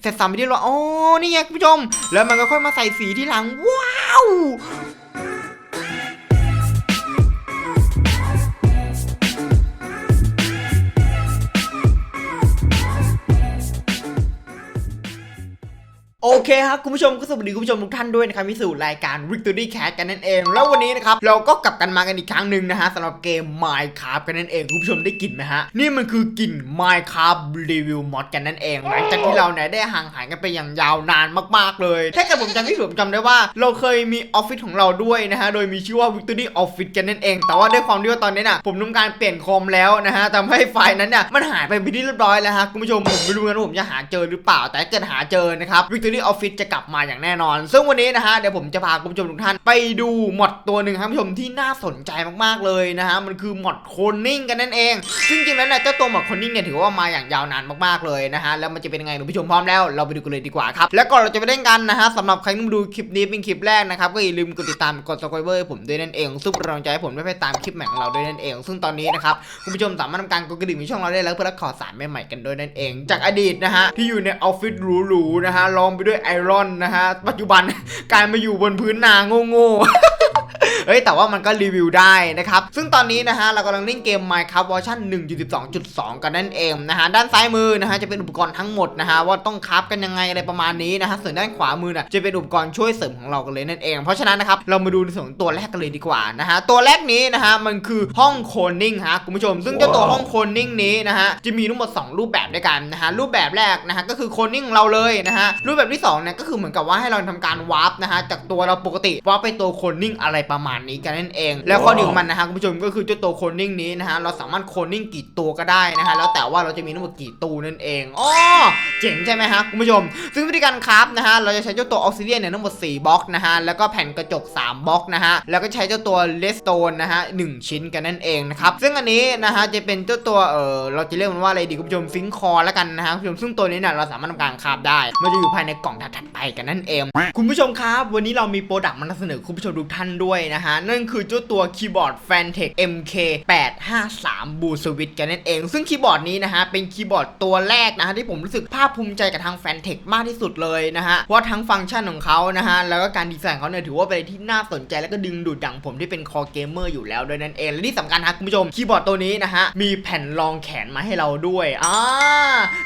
เสร็จสับไปที่เราอ๋อนี่ไงคุณผู้ชม แล้วมันก็ค่อยมาใส่สีที่หลังว้าว โอเคครับคุณผู้ชมก็สวัสดีคุณผู้ชมทุกท่านด้วยนะครับที่สู่รายการ Victory Cat กันนั่นเอง แล้ววันนี้นะครับเราก็กลับกันมากันอีกครั้งหนึ่งนะฮะสำหรับเกม Minecraft กันนั่นเองคุณผู้ชมได้กลิ่นไหมฮะนี่มันคือกลิ่น Minecraft Review Mod กันนั่นเองหลังจากที่เราเนี่ยได้ห่างหายกันไปอย่างยาวนานมากๆเลย ถ้าเกิดผมจำไม่ผิดผมจำได้ว่า เราเคยมีออฟฟิศของเราด้วยนะฮะโดยมีชื่อว่า Victory Office กันนั่นเอง แต่ว่าด้วยความที่ว่าตอนนี้น่ะผมทำการเปลี่ยนคอมแล้วนะฮะทำให้ไฟล์นั้นเนี่ยมันหายไปเป็นที่เรียบร้อยแล้วฮะคุณผู้ชมผมไม่รู้นะว่าผมจะหาเจอหรือเปล่า แต่เกิดหาเจอนะครับ Victory Office จะกลับมาอย่างแน่นอน ซึ่งวันนี้นะฮะเดี๋ยวผมจะพาคุณผู้ชมทุกท่านไปดูมอดตัวหนึ่งครับผู้ชมที่น่าสนใจมากๆเลยนะฮะมันคือมอดโคลนนิ่งกันนั่นเอง ซึ่งจริงๆแล้วเนี่ยเจ้าตัวมอดโคลนนิ่งเนี่ยถือว่ามาอย่างยาวนานมากๆเลยนะฮะแล้วมันจะเป็นยังไงคุณผู้ชมพร้อมแล้วเราไปดูกันเลยดีกว่าครับแล้วก่อนเราจะไปเล่นกันนะฮะสำหรับใครที่มาดูคลิปนี้เป็นคลิปแรกนะครับก็อย่าลืมกดติดตามกด subscribe ผมด้วยนั่นเองซึ่งเป็นกำลังใจให้ผมได้ไปตามคลิปใหม่ของเราด้วยนั่นเอง ซึ่งตอนนี้นะครับคุณผู้ชมสามารถทำการกดกระดิ่งในช่องเราได้แล้วเพื่อรับข่าวสารใหม่ๆกันด้วยนั่นเอง จากอดีตนะฮะที่อยู่ในออฟฟิศหรูๆนะฮะลอมไปด้วยไอรอนนะฮะ ปัจจุบันกลายมาอยู่บนพื้นนาโง่ๆ เฮ้ยแต่ว่ามันก็รีวิวได้นะครับ ซึ่งตอนนี้นะฮะเรากำลังเล่นเกม Minecraft เวอร์ชัน1.12.2 กันนั่นเองนะฮะด้านซ้ายมือนะฮะจะเป็นอุปกรณ์ทั้งหมดนะฮะว่าต้องคราฟกันยังไงอะไรประมาณนี้นะฮะส่วนด้านขวามือน่ะจะเป็นอุปกรณ์ช่วยเสริมของเรากันเลยนั่นเอง เพราะฉะนั้นนะครับเรามาดูในส่วนของตัวแรกกันเลยดีกว่านะฮะตัวแรกนี้นะฮะมันคือห้องโคลนนิ่งฮะคุณผู้ชม ซึ่งเจ้าตัวห้องโคลนนิ่งนี้นะฮะจะมีทั้งหมด 2 รูปแบบด้วยกันนะฮะรูปแบบแรกนะฮะก็คือโคลนนิ่งของเราเลยนะฮะรูปแบบที่2เนี่ยก็คือเหมือนกับว่าให้เราทำการวาร์ปนะฮะจากตัวเราปกติวาร์ปไปตัวโคลนนิ่งอะไรประมาณนี้กันนั่นเอง แล้วข้อดีของมันนะฮะคุณผู้ชมก็คือเจ้าตัวโคลนนิ่งนี้นะฮะเราสามารถโคลนนิ่งกี่ตัวก็ได้นะฮะแล้วแต่ว่าเราจะมีทั้งหมดกี่ตู้นั่นเองอ๋อเจ๋งใช่ไหมฮะคุณผู้ชม ซึ่งวิธีการคราฟนะฮะเราจะใช้เจ้าตัวออกซิเดียนเนี่ยทั้งหมด4บล็อกนะฮะแล้วก็แผ่นกระจก 3บล็อกนะฮะแล้วก็ใช้เจ้าตัวเลสโตนนะฮะหนึ่งชิ้นกันนั่นเองนะครับซึ่งอันนี้นะฮะจะเป็นเจ้าตัวเออเราจะเรียกมันว่าอะไรดีคุณผู้ชมฟิงคอแล้วกันนะฮะคุณผู้ชมซึ่งตัวนี้เนี่ยเราสามารถทำการคาฟได้ มันจะอยู่ภายในกล่องถัดไปกันนั่นเอง คุณผู้ชมครับ วันนี้เรามีโปรดักต์มานำเสนอคุณผู้ชมทุกท่านด้วยนะฮะนั่นคือเจ้าตัวคีย์บอร์ด Fantech MK 853 Blue Switch กันนั่นเอง ซึ่งคีย์บอร์ดนี้นะฮะเป็นคีย์บอร์ดตัวแรกนะฮะที่ผมรู้สึกภาคภูมิใจกับทาง Fantech มากที่สุดเลยนะฮะเพราะทั้งฟังก์ชันของเขานะฮะแล้วก็การดีไซน์เขาเนี่ยถือว่าเป็นอะไรที่น่าสนใจแล้วก็ดึงดูดดังผมที่เป็นคอเกมเมอร์อยู่แล้วด้วยนั่นเองและที่สำคัญนะคุณผู้ชมคีย์บอร์ดตัวนี้นะฮะมีแผ่นรองแขนมาให้เราด้วยอ่า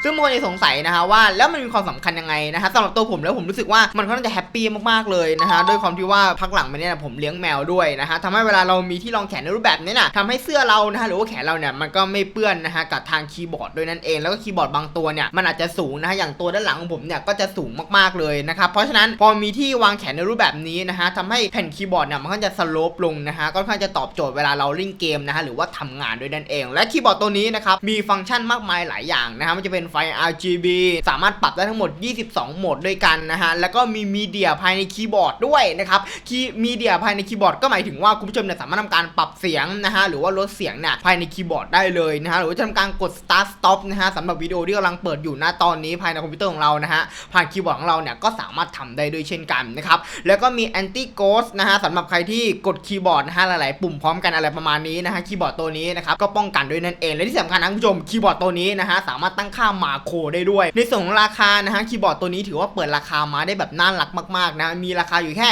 ซึ่งบางคนสงสัยนะฮะว่าแล้วมันมีความสำคัญยังไงนะฮะสำหรับตัวผมแล้วผมรู้สึกว่ามันค่อนข้างจะแฮปปี้มากๆเลยนะฮะด้วยความที่ว่าพักหลังมาเนี่ยผมเลี้ยงแมวด้วยนะฮะทำให้เวลาเรามีที่รองแขนในรูปแบบนี้น่ะทำให้เสื้อเรานะฮะหรือว่าแขนเราเนี่ยมันก็ไม่เปื้อนนะฮะกับทางคีย์บอร์ดด้วยนั่นเองแล้วก็คีย์บอร์ดบางตัวเนี่ยมันอาจจะสูงนะฮะอย่างตัวด้านหลังของผมเนี่ยก็จะสูงมากๆเลยนะครับเพราะฉะนั้นพอมีที่วางแขนในรูปแบบนี้นะฮะทำให้แผ่นคีย์บอร์ดเนี่ยมันก็จะสโลปลงนะฮะก็ค่อนข้างจะตอบโจทย์เวลาเราเล่นเกมนะฮะหรือว่าทำงานด้วยนั่นเอง และคีย์บอร์ดตัวนี้นะครับมีฟังก์ชันมากมายหลายอย่างนะฮะมันจะเป็นไฟ RGB สามารถปรับได้ทั้งหมด 22 โหมดด้วยกันนะฮะแล้วก็มีมีเดียภายในคีย์บอร์ดด้วยนะครับคีย์มีเดียภายในคีย์บอร์ดก็หมายถึงว่าคุณผู้ชมเนี่ยสามารถทำการปรับเสียงนะฮะหรือว่าลดเสียงเนี่ยภายในคีย์บอร์ดได้เลยนะฮะหรือว่าจะทำการกด start stop นะฮะสำหรับวิดีโอที่กำลังเปิดอยู่หน้าตอนนี้ภายในคอมพิวเตอร์ของเรานะฮะผ่านคีย์บอร์ดของเราเนี่ยก็สามารถทำได้ด้วยเช่นกันนะครับแล้วก็มี anti ghost นะฮะสำหรับใครที่กดคีย์บอร์ดนะฮะหลายๆ ปุ่มพร้อมกันอะไรประมาณนี้นะฮะคีย์บอร์ดตัวนี้นะครับก็ป้องกันด้วยนั่นเองและที่สำคัญนะคุณผู้ชมคีย์บอร์ดตัวนี้นะฮะสามารถตั้งค่ามาโครได้ด้วย ในส่วนของราคานะฮะคีย์บอร์ดตัวนี้ถือว่าเปิดราคามาได้แบบน่ารักมากๆนะมีราคาอยู่แค่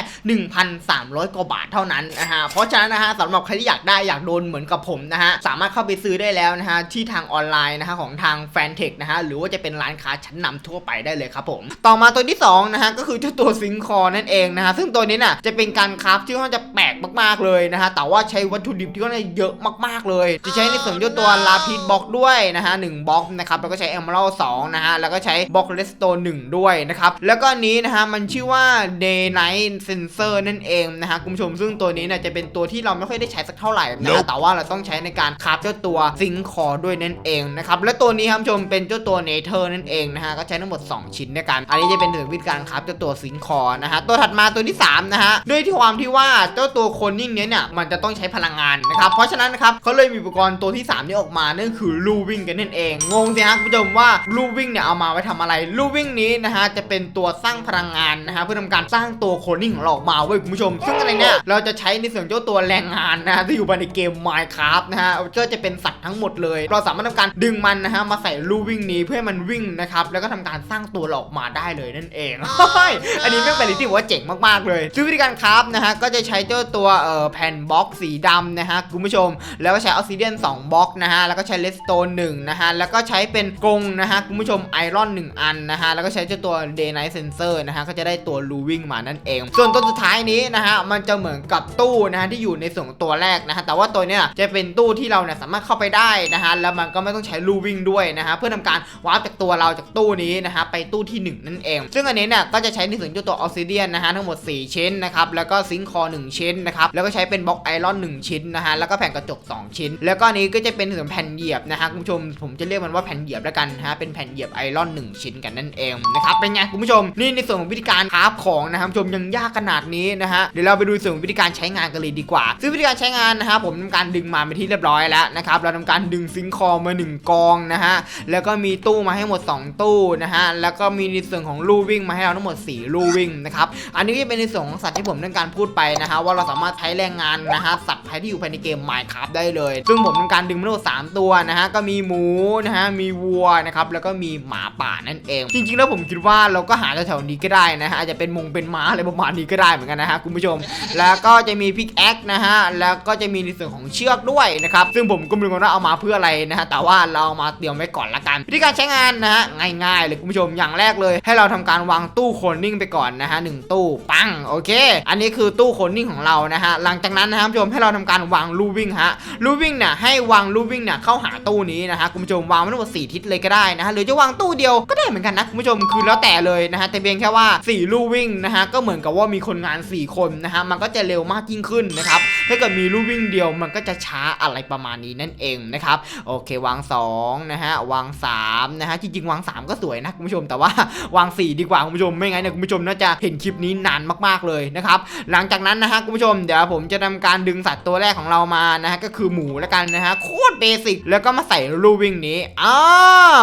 1,300กว่าบาทเท่านั้นนะฮะเพราะฉะนั้นนะฮะสำหรับใครที่อยากได้อยากโดนเหมือนกับผมนะฮะสามารถเข้าไปซื้อได้แล้วนะฮะที่ทางออนไลน์นะฮะของทางแฟนเทคนะฮะหรือว่าจะเป็นร้านค้าชั้นนำทั่วไปได้เลยครับผมต่อมาตัวที่สองนะฮะก็คือเจ้าตัวซิงคอนั่นเองนะฮะซึ่งตัวนี้น่ะจะเป็นการคราฟที่ค่อนข้างจะแปลกมากๆเลยนะฮะแต่ว่าใช้วัตถุดิบที่ค่อนข้างเยอะมากๆเลย จะใช้ในส่วนเจ้าตัวลาพิดบล็อกด้วยนะฮะหนึ่งบล็อกนะครับแล้วก็ใช้เอมเมอรัลสองนะฮะแล้วก็ใช้บล็อกเลสโตนหนึ่งด้วยนะครับแล้วก็อันนี้นะฮะมันชื่อว่า day night sensor นั่นเองนะฮะคุณผู้ชมซึ่งตัวนี้เนี่ยจะเป็นตัวที่เราไม่ค่อยได้ใช้สักเท่าไหร่นะฮะแต่ว่าเราต้องใช้ในการคราฟเจ้าตัวซิงคอด้วยนั่นเองนะครับและตัวนี้ครับคุณผู้ชมเป็นเจ้าตัวเนเธอร์นั่นเองนะฮะก็ใช้ทั้งหมด 2 ชิ้นด้วยกัน อันนี้จะเป็นถึงวิธีการคราฟเจ้าตัวซิงคอนะฮะตัวถัดมาตัวที่3นะฮะด้วยที่ความที่ว่าเจ้าตัวโคลนนิ่งเนี้ยเนี่ยมันจะต้องใช้พลังงานนะครับเพราะฉะนั้นนะครับเขาเลยมีอุปกรณ์ตัวที่3นี้ออกมานั่นคือลูวิ่งกันนั่นเองงงสิฮะคุณผู้ชมว่าลูวิ่งเนี่ยเอามาไว้ทำอะไรลูวิ่งนี้นะฮะจะเป็นตัวสร้างพลังงานนะฮะเพื่อทำการสร้างตัวโคลนนิ่งของเราออกมาเว้ยคุณผู้ชม ซึ่งอะไรเนี่ยเราจะจะใช้ในส่วนเจ้าตัวแรงงานนะฮะที่อยู่ภายในเกม Minecraft นะฮะก็จะเป็นสัตว์ทั้งหมดเลย เราสามารถทำการดึงมันนะฮะมาใส่ลู่วิ่งนี้เพื่อให้มันวิ่งนะครับแล้วก็ทำการสร้างตัวเราออกมาได้เลยนั่นเองเฮ้ยอันนี้ไม่งเป็นอะไรที่ผมว่าเจ๋งมากๆเลยซึ่งวิธีการคราฟนะฮะก็จะใช้เจ้าตัวเอ่อแผ่นบล็อกสีดำนะฮะคุณผู้ชม แล้วก็ใช้ออ s ซิเดียน2บล็อกนะฮะแล้วก็ใช้เลสโตน1นะฮะแล้วก็ใช้เป็นกรงนะฮะคุณผู้ชมไอรอน1อันนะฮะแล้วก็ใช้เจ้าตัว Day Night Sensor นะฮะก็จะได้ตัวลูวิ่งมานั่นเอง ส่วนตัวสุดท้ายนี้นะฮะมันจะเหมือนกับตู้นะฮะที่อยู่ในส่วนตัวแรกนะฮะแต่ว่าตัวเนี้ยจะเป็นตู้ที่เราเนี่ยสามารถเข้าไปได้นะฮะแล้วมันก็ไม่ต้องใช้ลูวิ่งด้วยนะฮะเพื่อทำการวาร์ปจากตัวเราจากตู้นี้นะฮะไปตู้ที่หนึ่งนั่นเอง ซึ่งอันนี้เนี่ยก็จะใช้ในส่วนจ้าตัวออซิเดียนนะฮะทั้งหมด 4 ชิ้นนะครับแล้วก็ซิงค์คอ1ชิ้นนะครับแล้วก็ใช้เป็นบล็อกไอรอน 1 ชิ้นนะฮะแล้วก็แผ่นกระจก 2 ชิ้น แล้วก็อันนี้ก็จะเป็นส่วนแผ่นเหยียบนะฮะคุณผู้ชมผมจะเรียกมันว่าแผ่นเหยียบแล้วกันนะฮะเป็นแผ่นเหยียบไอรอน 1 ชิ้นกันนั่นเองนะครับเป็นไงคุณผู้ชมนี่ในส่วนของวิธีการคราฟของนะครับคุณผู้ชมยังยากขนาดนี้นะฮะเดี๋ยวเราไปดูส่วนของวิธีการใช้งานกันเลยดีกว่า ซึ่งวิธีการใช้งานนะฮะผมทำการดึงมาเป็นที่เรียบร้อยแล้วนะครับเราทำการดึงซิงค์คอมาหนึ่งกองนะฮะแล้วก็มีตู้มาให้หมด 2 ตู้นะฮะแล้วก็มีในส่วนของลู่วิ่งมาให้เราทั้งหมด 4 ลู่วิ่งนะครับอันนี้ก็จะเป็นในส่วนของสัตว์ที่ผมต้องการพูดไปนะฮะว่าเราสามารถใช้แรงงานนะฮะสัตว์ภายที่อยู่ภายในเกม Minecraft ได้เลย ซึ่งผมทำการดึงมาทั้งหมด3ตัวนะฮะก็มีหมูนะฮะมีวัวนะครับแล้วก็มีหมาป่านั่นเอง จริงๆ แล้วผมคิดว่าเราก็หาแถวๆนี้ก็ได้นะฮะอาจจะเป็นมงเป็นม้าอะไรประมาณนี้ก็ได้เหมือนกันนะฮะคุณผู้ชม แล้วก็จะมีพิกแอคนะฮะแล้วก็จะมีในส่วนของเชือกด้วยนะครับซึ่งผมก็ไม่รู้ว่าเอามาเพื่ออะไรนะฮะแต่ว่าเราเอามาเตรียมไว้ก่อนละกันวิธีการใช้งานนะฮะง่ายๆเลยคุณผู้ชมอย่างแรกเลย ให้เราทำการวางตู้โคลนนิ่งไปก่อนนะฮะหนึ่งตู้ปังโอเค อันนี้คือตู้โคลนนิ่งของเรานะฮะหลังจากนั้นนะครับคุณผู้ชมให้เราทำการวางลูวิ่งฮะลูวิ่งเนี่ยให้วางลูวิ่งเนี่ยเข้าหาตู้นี้นะฮะคุณผู้ชมวางไว้ทั้งหมดสี่ทิศเลยก็ได้นะฮะหรือจะวางตู้เดียวก็ได้เหมือนกันนะคุณผู้ชมคือแล้วแต่เลยนะฮะแต่เพียงแค่ว่าสี่ลู่วิ่งนะฮะก็เหมือนกับว่ามีคนงานสี่คนนะฮะมันก็จะเร็วมากยิ่งขึ้นนะครับถ้าเกิดมีลู่วิ่งเดียวมันก็จะช้าอะไรประมาณนี้นั่นเองนะครับโอเควางสองนะฮะวางสามนะฮะจริงๆวางสามก็สวยนะคุณผู้ชมแต่ว่าวางสี่ดีกว่าคุณผู้ชมไม่งั้นเนี่ยคุณผู้ชมน่าจะเห็นคลิปนี้นานมากๆเลยนะครับหลังจากนั้นนะฮะคุณผู้ชมเดี๋ยวผมจะทำการดึงสัตว์ตัวแรกของเรามานะฮะก็คือหมูแล้วกันนะฮะโคตรเบสิกแล้วก็มาใส่รูวิ่งนี้อ่า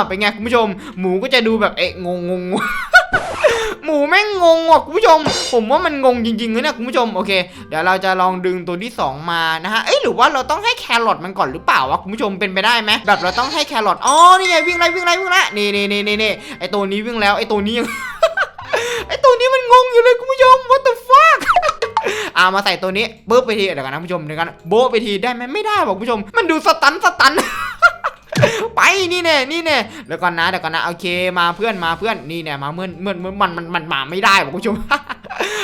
เป็นไงคุณผู้ชม หมูก็จะดูแบบเอ๊ะงงงง หมูแม่งงงว่ะคุณผู้ชม ผมว่ามันงงจริงๆเลยนี่ยคุณผู้ชมโอเค เดี๋ยวเราจะลองดึงตัวที่สองมานะฮะเอ้ยหรือว่าเราต้องให้แครอทมันก่อนหรือเปล่าวะคุณผู้ชมเป็นไปได้ไหมแบบเราต้องให้แครอทอ๋อนี่ไงวิ่งไล่วิ่งไล่วิ่งไล่นี่นี่นี่นี่นี่ไอตัวนี้วิ่งแล้วไอตัวนี้ยังไอตัวนี้มันงงอยู่เลยคุณผู้ชม what the fuck อามาใส่ตัวนี้ปุ๊บไปทีเดี๋ยวกันนะคุณผู้ชมเดี๋ยวกันโบไปทีได้ไหมไม่ได้บอกคุณผู้ชม มันดูสตันสตัน ไปนี่แน่นี่แน่เดี๋ยวก่อนนะเดี๋ยวก่อนนะโอเคมาเพื่อนมาเพื่อนนี่แน่มาเพื่อนเพื่อนเมื่อนมันมันมันมาไม่ได้คุณผู้ชม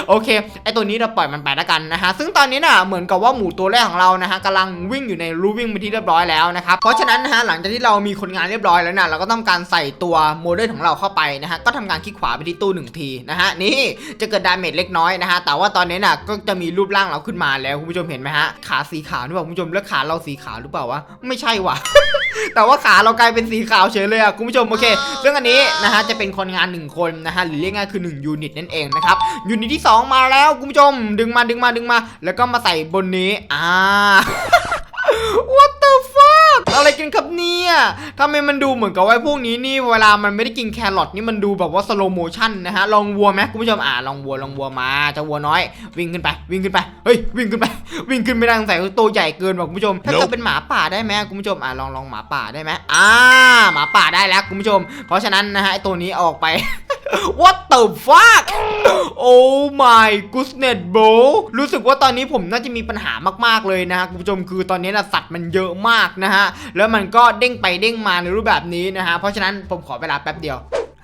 โอเคไอตัวนี้เราปล่อยมันไปแล้วกันนะฮะซึ่งตอนนี้น่ะเหมือนกับว่าหมูตัวแรกของเรานะฮะกำลังวิ่งอยู่ในรูวิ่งไปที่เรียบร้อยแล้วนะครับเพราะฉะนั้นนะฮะหลังจากที่เรามีคนงานเรียบร้อยแล้วนะเราก็ต้องการใส่ตัวโมเดลของเราเข้าไปนะฮะก็ทำการคลิกขวาไปที่ตู้หนึ่งทีนะฮะนี่จะเกิดดาเมจเล็กน้อยนะฮะแต่ว่าตอนนี้น่ะก็จะมีรูปร่างเราขึ้นมาแล้วคุณผู้ชมเห็นไหมฮะขาสีขาวนี่บอกคุณผู้ชมแล้วขาเราสีขาวหรือเปล่าวะไม่ใช่ว่ะแต่ว่าขาเรากลายเป็นสีขาวเฉยเลยอะคุณผู้ชมโอเคซึ่งอันนี้นะฮะจะเป็นคนงานหนึ่งคนนะฮะหรือเรียกง่ายคือ 1 ยูนิตนั่นเองนะครับยูนิตที่ 2 มาแล้วคุณผู้ชม ดึงมาดึงมาดึงมา แล้วก็มาใส่บนนี้ อ่า What the fuck อะไรกันครับเนี่ยทำไมมันดูเหมือนกับว่าพวกนี้นี่เวลามันไม่ได้กินแครอทนี่มันดูแบบว่าสโลโมชั่นนะฮะ ลองวัวไหมคุณผู้ชม อ่า ลองวัว ลองวัวมาเจะวัวน้อย วิ่งขึ้นไป วิ่งขึ้นไป เฮ้ย วิ่งขึ้นไป วิ่งขึ้นไม่ได้สงสัยว่าตัวใหญ่เกินว่ะคุณผู้ชม ถ้าเกิดเป็นหมาป่าได้ไหมคุณผู้ชม อ่าลองลองหมาป่าได้ไหมอ่า หมาป่าได้แล้วคุณผู้ชม เพราะฉะนั้นนะฮะไอตัวนี้ออกไป What the fuck Oh my goodness bro รู้สึกว่าตอนนี้ผมน่าจะมีปัญหามากๆเลยนะฮะคุณผู้ชมคือตอนนี้นะสัตว์มันเยอะมากนะฮะ แล้วมันก็เด้งไปเด้งมาในรูปแบบนี้นะฮะ เพราะฉะนั้นผมขอเวลาแป๊บเดียว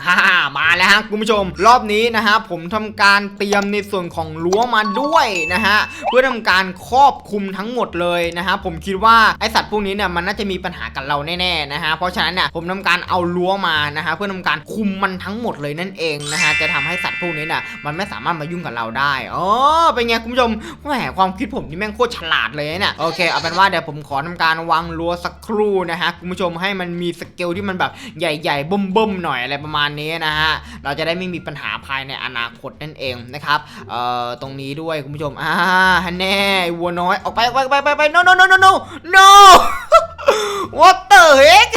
ฮ่ามาแล้วฮะคุณผู้ชม รอบนี้นะฮะผมทำการเตรียมในส่วนของรั้วมาด้วยนะฮะเพื่อทำการครอบคุมทั้งหมดเลยนะฮะผมคิดว่าไอสัตว์พวกนี้เนี่ยมันน่าจะมีปัญหากับเราแน่ๆนะฮะเพราะฉะนั้นเนี่ยผมทำการเอารั้วมานะฮะเพื่อทำการคุมมันทั้งหมดเลยนั่นเองนะฮะจะทำให้สัตว์พวกนี้เนี่ยมันไม่สามารถมายุ่งกับเราได้อ๋อเป็นไงคุณผู้ชมแหมความคิดผมนี่แม่งโคตรฉลาดเลยเนี่ยโอเคเอาเป็นว่าเดี๋ยวผมขอทำการวางรั้วสักครู่นะฮะคุณผู้ชมให้มันมีสเกลที่มันแบบใหญ่ๆบ่มๆหน่อยอะไรประมาณนี้นะฮะเราจะได้ไม่มีปัญหาภายในอนาคตนั่นเองนะครับเอ่อตรงนี้ด้วยคุณผู้ชมอ่าฮันแน่วัวน้อยออกไปไปไปไปไป no no no no no no What the heck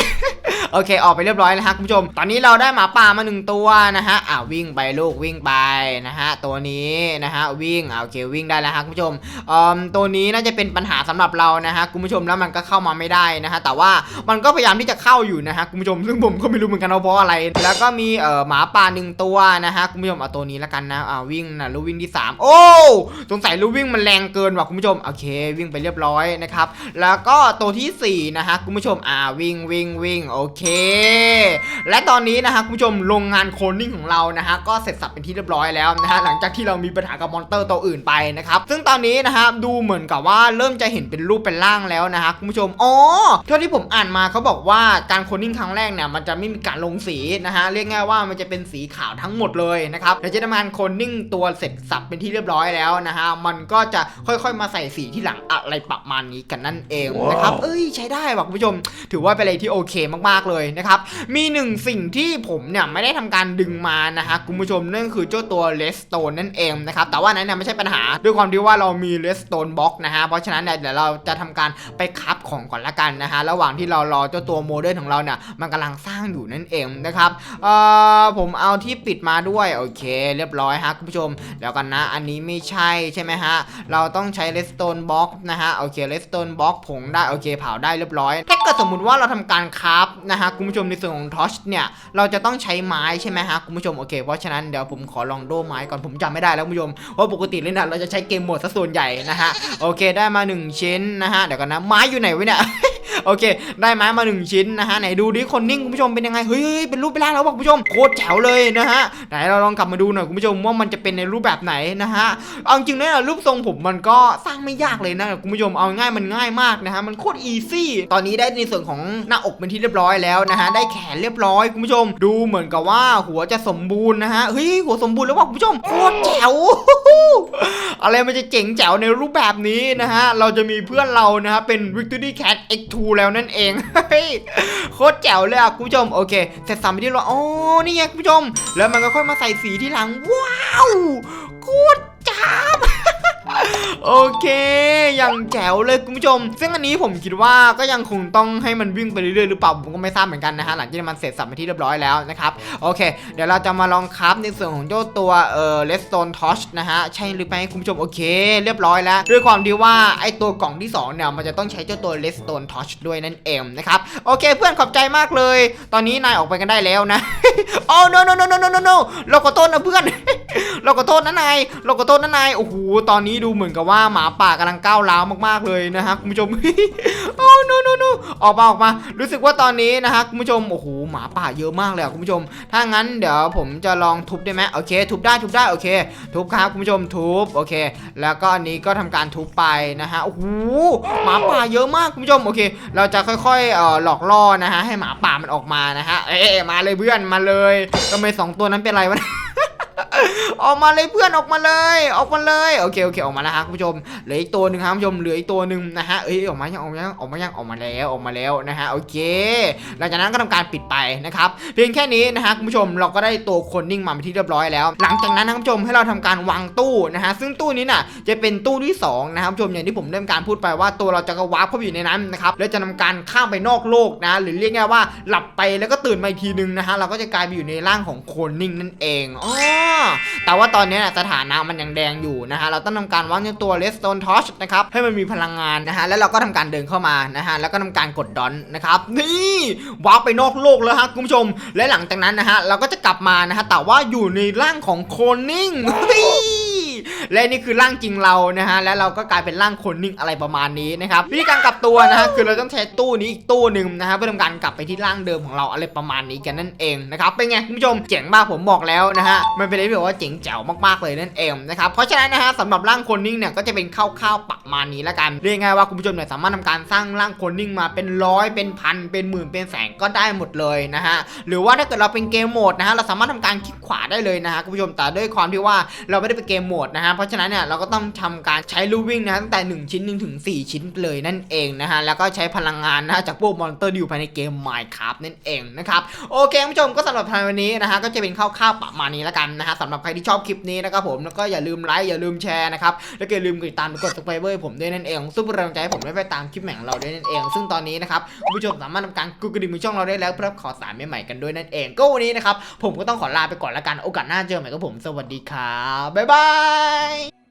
โอเค ออกไปเรียบร้อยแล้วฮะคุณผู้ชม ตอนนี้เราได้หมาป่ามาหนึ่งตัวนะฮะ อ่าวิ่งไปลูกวิ่งไปนะฮะ ตัวนี้นะฮะวิ่งอ่าโอเควิ่งได้แล้วฮะคุณผู้ชมเอ่อตัวนี้น่าจะเป็นปัญหาสำหรับเรานะฮะคุณผู้ชมแล้วมันก็เข้ามาไม่ได้นะฮะ แต่ว่ามันก็พยายามที่จะเข้าอยู่นะฮะคุณผู้ชม ซึ่งผมก็ไม่รู้เหมือนกันว่าเพราะอะไร แล้วก็มีเอ่อหมาป่าหนึ่งตัวนะฮะคุณผู้ชมเอาตัวนี้แล้วกันนะ อ่าวิ่งนะลูกวิ่งที่สามโอ้สงสัยลูกวิ่งมันแรงเกินว่ะคุณผู้ชม โอเค วิ่งไปเรียบร้อยนะครับ แล้วก็ตัวที่สี่นะฮะคุณผู้ชมอ่าวิ่งวิ่งวิ่งโอเค และตอนนี้นะฮะคุณผู้ชมโรงงานโคลนนิ่งของเรานะฮะก็เสร็จสับเป็นที่เรียบร้อยแล้วนะฮะหลังจากที่เรามีปัญหากับมอนเตอร์ตัวอื่นไปนะครับซึ่งตอนนี้นะฮะดูเหมือนกับว่าเริ่มจะเห็นเป็นรูปเป็นร่างแล้วนะฮะคุณผู้ชมอ๋อเท่าที่ผมอ่านมาเขาบอกว่าการโคลนนิ่งครั้งแรกเนี่ยมันจะไม่มีการลงสีนะฮะเรียกง่ายว่ามันจะเป็นสีขาวทั้งหมดเลยนะครับเดี๋ยวจะทำการโคลนนิ่งตัวเสร็จสับเป็นที่เรียบร้อยแล้วนะฮะมันก็จะค่อยๆ มาใส่สีที่หลังอะไรประมาณนี้กันนั่นเองนะครับเอ้ยใช้ได้ว่ะคุณผู้ชม ถือว่าเป็นอะไรที่โอเคมากๆเลยนะครับ มีหนึ่งสิ่งที่ผมเนี่ยไม่ได้ทำการดึงมานะฮะคุณผู้ชมนั่นคือเจ้าตัวเลสโตนนั่นเองนะครับ แต่ว่านั้นเนี่ยไม่ใช่ปัญหา ด้วยความที่ว่าเรามีเลสโตนบล็อกนะฮะ เพราะฉะนั้นเนี่ยเดี๋ยวเราจะทำการไปคับของก่อนละกันนะฮะ ระหว่างที่เรารอเจ้าตัวโมเดิร์นของเราเนี่ยมันกำลังสร้างอยู่นั่นเองนะครับ เอ่อผมเอาที่ปิดมาด้วยโอเค เรียบร้อยฮะคุณผู้ชมเดี๋ยวกันนะ อันนี้ไม่ใช่ใช่ไหมฮะเราต้องใช้เลสโตนบล็อกนะฮะโอเคเลสโตนบล็อกผงได้โอเคเผาได้เรียบร้อย ถ้าเกิดสมมุติว่าเราทำการคราฟนะฮะคุณผู้ชมในส่วนของทอชเนี่ยเราจะต้องใช้ไม้ใช่ไหมฮะคุณผู้ชมโอเคเพราะฉะนั้นเดี๋ยวผมขอลองโดไม้ก่อนผมจำไม่ได้แล้วคุณผู้ชมเพราะปกติเล่นะเราจะใช้เกมโหมดซะส่วนใหญ่นะฮะโอเคได้มา 1 ชิ้นนะฮะเดี๋ยวกันนะไม้อยู่ไหนวะเนี่ย โอเค ได้ไม้มาหนึ่งชิ้นนะฮะไหนดูดิคนนิ่งคุณผู้ชมเป็นยังไงเฮ้ยเป็นรูปเป็นร่างแล้วบอกคุณผู้ชมโคตรแจ๋วเลยนะฮะไหนเราลองกลับมาดูหน่อยคุณผู้ชมว่ามันจะเป็นในรูปแบบไหนนะฮะเอาจริงเนี่ยรูปทรงผมมันก็สร้างไม่ยากเลยนะคุณผู้ชมเอาง่ายมันง่ายมากนะฮะมันโคตรอีซี่ตอนนี้ได้ในส่วนของหน้าอกเป็นที่เรียบร้อยแล้วนะฮะได้แขนเรียบร้อยคุณผู้ชม ดูเหมือนกับว่าหัวจะสมบูรณ์นะฮะเฮ้ยหัวสมบูรณ์แล้วว่ะคุณผู้ชมโคตรแจ๋วอะไรมันจะเจ๋งแจ๋วในรูปแบบนี้นะฮะเราจะมีเพื่อนเรานะฮะเป็น Victory Cat X2 ูแล้วนั่นเองเฮ้ยโคตรแจ๋วเลยอะคุณผู้ชมโอเคเสร็จสามไปที่เราอ๋อนี่ไงคุณผู้ชม แล้วมันก็ค่อยมาใส่สีที่หลังว้าวโคตรจ้าบ โอเค อย่างแจ๋วเลยคุณผู้ชม ซึ่งอันนี้ผมคิดว่าก็ยังคงต้องให้มันวิ่งไปเรื่อยๆหรือเปล่าผมก็ไม่ทราบเหมือนกันนะฮะหลังจากที่มันเสร็จสับไปที่เรียบร้อยแล้วนะครับโอเค เดี๋ยวเราจะมาลองคับในส่วนของเจ้าตัวเอ่อเลสโตนทอชนะฮะใช่หรือไม่คุณผู้ชมโอเค เรียบร้อยแล้ว ด้วยความที่ว่าไอตัวกล่องที่สองเนี่ยมันจะต้องใช้เจ้าตัวเลสโตนทอชด้วยนั่นเองนะครับโอเค เพื่อนขอบใจมากเลย ตอนนี้นายออกไปกันได้แล้วนะโอ้ no no no no no no no เราขอโทษนะเพื่อน เราขอโทษนะนายเราขอโทษนะนายโอ้โหตอนนี้ดูเหมือนกับว่าหมาป่ากำลังก้าวร้าวมากๆเลยนะฮะคุณผู้ชมโอ้ no no no ออกมาออกมา รู้สึกว่าตอนนี้นะฮะคุณผู้ชมโอ้โหหมาป่าเยอะมากเลยคุณผู้ชม ถ้างั้นเดี๋ยวผมจะลองทุบได้ไหมโอเค ทุบได้ทุบได้โอเค ทุบครับคุณผู้ชมทุบโอเค แล้วก็อันนี้ก็ทำการทุบไปนะฮะโอ้โหหมาป่าเยอะมากคุณผู้ชมโอเค เราจะค่อยๆเอ่อหลอกล่อนะฮะให้หมาป่ามันออกมานะฮะเอ๊ะมาเลยเพื่อนมาเลยทำไมสองตัวนั้นเป็นไรวะ ออกมาเลยเพื่อนออกมาเลย ออกมาเลยโอเคโอเคออกมาแล้วฮะคุณผู้ชมเหลืออีกตัวหนึ่งครับคุณผู้ชมเหลืออีกตัวหนึ่งนะฮะเอ้ยออกมายังออกมายังออกมายังออกมาแล้วออกมาแล้วนะฮะโอเค หลังจากนั้นก็ทำการปิดไปนะครับเพียงแค่นี้นะฮะคุณผู้ชมเราก็ได้ตัวคนนิ่งมาเป็นที่เรียบร้อยแล้ว หลังจากนั้นนะคุณผู้ชมให้เราทำการวางตู้นะฮะซึ่งตู้นี้น่ะจะเป็นตู้ที่สองนะครับคุณผู้ชมอย่างที่ผมได้มีการพูดไปว่าตัวเราจะกระวาร์ปเข้าไปอยู่ในนั้นนะครับแล้วจะทำการข้ามไปนอกโลกนะ หรือเรียกง่ายว่าหลับไปแล้วก็ตื่นมาอีกทีนึงนะฮะเราก็จะกลายไปอยู่ในร่างของโคนนิ่งนั่นเองอ๋อแต่ว่าตอนนี้สถานะมันยังแดงอยู่นะฮะเราต้องทำการวางตัวเลสโตนทอชนะครับให้มันมีพลังงานนะฮะแล้วเราก็ทำการเดินเข้ามานะฮะแล้วก็ทำการกดดอนนะครับนี่วาร์ปไปนอกโลกแล้วฮะคุณผู้ชม และหลังจากนั้นนะฮะเราก็จะกลับมานะฮะแต่ว่าอยู่ในร่างของโคลนิ่ง และนี่คือร่างจริงเรานะฮะและเราก็กลายเป็นร่างคนนิ่งอะไรประมาณนี้นะครับวิธีการกลับตัวนะฮะคือเราต้องใช้ตู้นี้อีกตู้หนึ่งนะฮะเพื่อทำการกลับไปที่ร่างเดิมของเราอะไรประมาณนี้กันนั่นเองนะครับเป็นไงคุณผู้ชมเจ๋งมากผมบอกแล้วนะฮะมันเป็นอะไรที่แบบว่าเจ๋งแจ๋วมากๆเลยนั่นเองนะครับเพราะฉะนั้นนะฮะสำหรับร่างคนนิ่งเนี่ยก็จะเป็นคร่าวๆประมาณนี้ละกันเรียกง่ายว่าคุณผู้ชมเนี่ยสามารถทำการสร้างร่างคนนิ่งมาเป็นร้อยเป็นพันเป็นหมื่นเป็นแสนก็ได้หมดเลยนะฮะหรือว่าถ้าเกิดเราเป็นเกมโหมดนะฮะเราสามารถทำการคลิกขวาได้เลยนะฮะคุณผู้ชมแต่ด้วยความที่ว่าเราไม่ได้เป็นเกมโหมดนะฮะเพราะฉะนั้นเนี่ยเราก็ต้องทำการใช้ลูวิ่งนะตั้งแต่ 1 ชิ้น1ถึง4ชิ้นเลยนั่นเองนะฮะแล้วก็ใช้พลังงานนะจากพวกมอนสเตอร์ที่อยู่ภายในเกม Minecraft นั่นเองนะครับโอเคผู้ชมก็สำหรับทางวันนี้นะฮะก็จะเป็นคร่าวๆประมาณนี้แล้วกันนะฮะสำหรับใครที่ชอบคลิปนี้นะครับผมแล้วก็อย่าลืมไลค์อย่าลืมแชร์นะครับแล้วก็อย่าลืมกดติดตามกด subscribe ผมด้วยนั่นเองซึ่งเป็นกำลังใจให้ผมได้ไปตามคลิปใหม่ของเราด้วยนั่นเอง ซึ่งตอนนี้นะครับผู้ชมสามารถทำการกดกระดิ่งมือช่องเราได้แล้วเพื่อข่าวสารใหม่ๆกันด้วยนั่นเองก็วันนี้นะครับผมก็ต้องขอลาไปก่อนละกันโอกาสหน้าเจอใหม่กับผมสวัสดีครับบ๊ายบาย Bye.